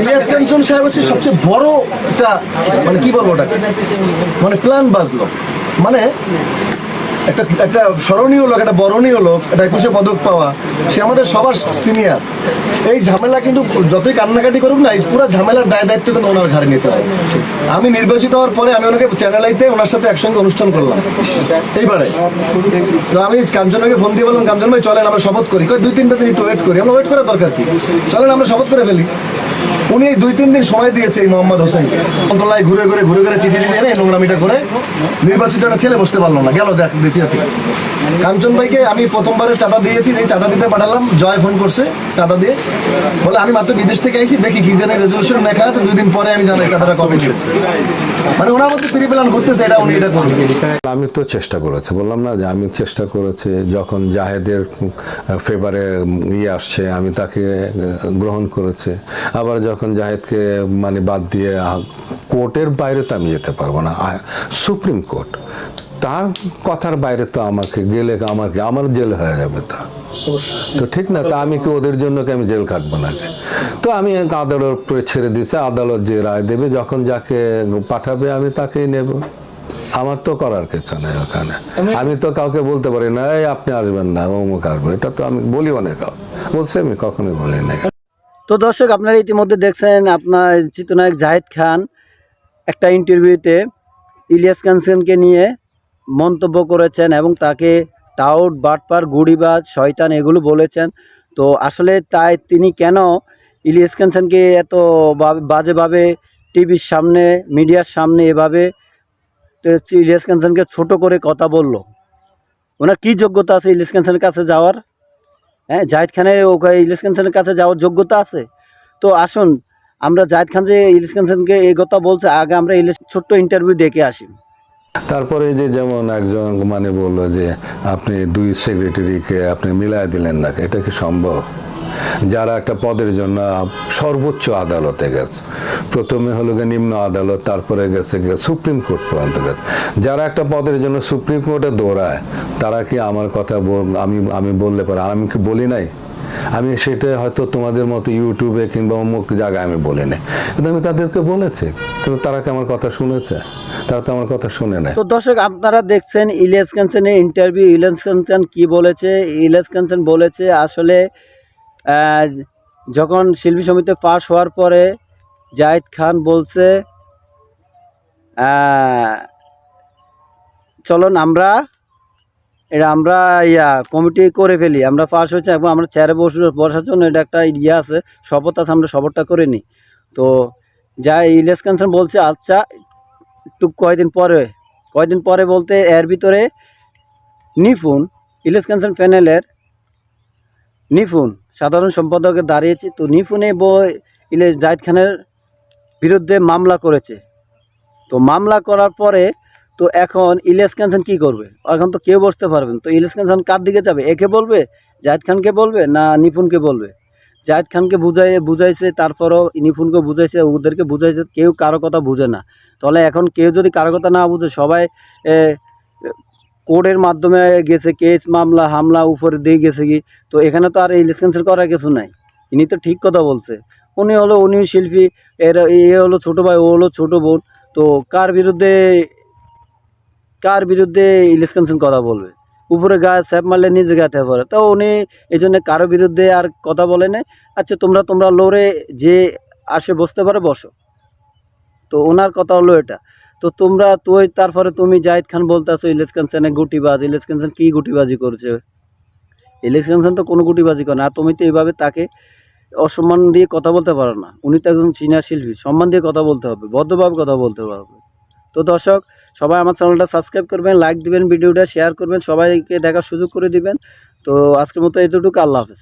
ইলিয়াস কাঞ্চন সাহেব হচ্ছে সবচেয়ে বড় একটা মানে কি বলব ওটাকে? মানে প্ল্যান বাজলো মানে একটা একটা স্মরণীয় লোক, একটা বরণীয় লোক, একটা একুশে পদক পাওয়া, সে আমাদের সবার সিনিয়র এই ঝামেলা কিন্তু যতই কান্নাকাটি করুক না, এই পুরো ঝামেলার দায় দায়িত্ব কিন্তু ওনার ঘাড়ে নিতে হবে আমি নির্বাচিত হওয়ার পরে আমি ওনাকে চ্যানেল আইতে ওনার সাথে একসঙ্গে অনুষ্ঠান করলাম। এইবারে। তো আমি কাঞ্চনকে ফোন দিয়ে বললাম, কাঞ্চন ভাই, চলেন, আমরা শপথ করি। দুই, তিনটা দিন একটু ওয়েট করি। আমরা ওয়েট করার দরকার কি? চলেন, আমরা শপথ করে ফেলি। উনি দুই তিন দিন সময় দিয়েছে এই মোহাম্মদ হোসেনকে মন্ত্রণালয় ঘুরে ঘুরে ঘুরে ঘুরে চিঠি দিয়ে এনে নোংরামিটা করে নির্বাচিত একটা ছেলে বসতে পারল না। গেল দেখ, দ্বিতীয় থেকে কাঞ্চন ভাইকে আমি প্রথমবারের চাঁদা দিয়েছি, যে চাঁদা দিতে পাঠালাম, জয় ফোন করছে চাঁদা দিয়ে। বলে, আমি মাত্র বিদেশ থেকে আইছি, দেখি কি জানে রেজলিউশন লেখা আছে, দুই দিন পরে আমি জানাই, চাঁদাটা কবে দিয়েছে? মানে ওনার মধ্যে ফিরে পেলাম ঘুরতেছে, এটা উনি এটা করবেন। আমি তো চেষ্টা করেছি, বললাম না যে আমি চেষ্টা করেছি, যখন জাহেদের ফেভারে ইয়ে আসছে, আমি তাকে গ্রহণ করেছি। আবার যখন জাহেদকে মানে বাদ দিয়ে কোর্টের বাইরে তো আমি যেতে পারব না। Supreme court. তার কথার বাইরে তো আমাকে গেলে আমাকে আমার জেল হয়ে যাবে তা। তো ঠিক না তা আমি কি ওদের জন্য কি আমি জেল কাটবো না তো আমি আদালত ছেড়ে দিয়েছি আদালত যে রায় দেবে যখন যাকে পাঠাবে আমি তাকেই নেব। আমার তো করার কিছু নেই ওখানে। আমি তো কাউকে বলতে পারি না এই আপনি আসবেন না অমুক আসবেন এটা তো আমি বলি অনেক। বলছি আমি কখনোই বলি না তো দর্শক, আপনারা ইতিমধ্যে দেখছেন আপনার চিত্রনায়ক জাহিদ খান একটা ইন্টারভিউতে ইলিয়াস কানসেনকে নিয়ে মন্তব্য করেছেন এবং তাকে টাউট, বাটপার, গুড়িবাজ, শয়তান এগুলো বলেছেন। তো আসলে তাই তিনি কেন ইলিয়াস কানসেনকে এত বাজেভাবে টিভির সামনে, মিডিয়ার সামনে এভাবে ইলিয়াস কানসেনকে ছোট করে কথা বলল? ওনার কী যোগ্যতা আছে ইলিয়াস কানসেনের কাছে যাওয়ার? হ্যাঁ জাহিদ খানের ইলিশ খানের কাছে যাওয়ার যোগ্যতা আছে। তো আসুন, আমরা জাহিদ খান যে ইলিশ খানকে এই কথা বলছে, আগে আমরা ইলিশ ছোট্ট ইন্টারভিউ দেখে আসি। তারপরে যে যেমন একজন মানে বলল যে, আপনি দুই সেক্রেটারিকে আপনি মিলাই দিলেন না এটা কি সম্ভব? যারা একটা পদের জন্য সর্বোচ্চ আদালতে গেছে। প্রথমে হলো গিয়ে নিম্ন আদালত, তারপরে গেছে গিয়ে সুপ্রিম কোর্ট পর্যন্ত গেছে। যারা একটা পদের জন্য সুপ্রিম কোর্টে দৌড়ায়, তারা কি আমার কথা আমি আমি বললে পারে? আমি কি বলি নাই? আমি সেটা হয়তো তোমাদের মতো ইউটিউবে কিংবা অমুক জায়গায় আমি বলি নাই। কিন্তু আমি তাদেরকে বলেছি। কিন্তু তারা কি আমার কথা শুনেছে? তারা তো আমার কথা শুনে নেয় তো দর্শক, আপনারা দেখছেন ইলিয়াস কানসেনের ইন্টারভিউ। ইলিয়াস কানসেন কি বলেছে? ইলিয়াস কানসেন বলেছে, আসলে যখন শিল্পী সমিতি পাশ হওয়ার পরে জাহিদ খান বলছে চলুন আমরা, এটা আমরা ইয়া কমিটি করে ফেলি, আমরা পাস হয়েছে এবং আমরা চেয়ারে বসে, বসার জন্য এটা একটা ইয়ে আছে, শপথ আছে, আমরা শপথটা করে নিই। তো যা ইলিয়াস কানসেন বলছে আচ্ছা একটু কয়দিন পরে কয়দিন পরে বলতে এর ভিতরে নিফুন ইলিয়াস কানসেন প্যানেলের নিফুন, সাধারণ সম্পাদকে দাঁড়িয়েছে। তো নিফুনে বই ইলিয়াস জাহিদ খানের বিরুদ্ধে মামলা করেছে। তো মামলা করার পরে তো এখন ইলিয়াস কানসান কী করবে? এখন তো কেউ বসতে পারবেন তো ইলিয়াস কানসান কার দিকে যাবে? একে বলবে? জাহিদ খানকে বলবে না নিপুণকে বলবে? জাহিদ খানকে বুঝাই বুঝাইছে, তারপরও নিপুণকে বুঝাইছে, ওদেরকে বুঝাইছে, কেউ কারও কথা বুঝে না। তাহলে এখন কেউ যদি কারও কথা না বুঝে, সবাই কোর্টের মাধ্যমে গেছে কেস মামলা, হামলা, উপরে দিয়ে গেছে কি? তো এখানে তো আর ইলিয়াস ক্যান্সেল করার কিছু নাই। ইনি তো ঠিক কথা বলছে। উনি হলো উনিও শিল্পী, এর এ হলো ছোটো ভাই, ও হলো ছোটো বোন। তো কার বিরুদ্ধে কার বিরুদ্ধে ইলিশ কথা বলবে? উপরে গায়ে স্যাপ মারলে নিজে গাতে পারে তো উনি এই জন্য কারও বিরুদ্ধে আর কথা বলে না আচ্ছা তোমরা তোমরা লড়ে যে আসে বসতে পারে, বসো। তো ওনার কথা হলো এটা। তো তোমরা, তুই তারপরে তুমি জাহিদ খান বলতেছো ইলিশ কানসেনে গুটিবাজ। ইলিশ কানসেন কী গুটিবাজি করছে? ইলিশ কানসেন তো কোনো গুটিবাজি করে না। আর তুমি তো এইভাবে তাকে অসম্মান দিয়ে কথা বলতে পারো না। উনি তো একজন সিনিয়র শিল্পী। সম্মান দিয়ে কথা বলতে হবে। বদ্ধভাবে কথা বলতে হবে তো দর্শক, সবাই আমার চ্যানেলটা সাবস্ক্রাইব করবেন, লাইক দিবেন, ভিডিওটা শেয়ার করবেন, সবাইকে দেখার সুযোগ করে দিবেন। তো আজকের মতো এতটুকু। আল্লাহ হাফেজ।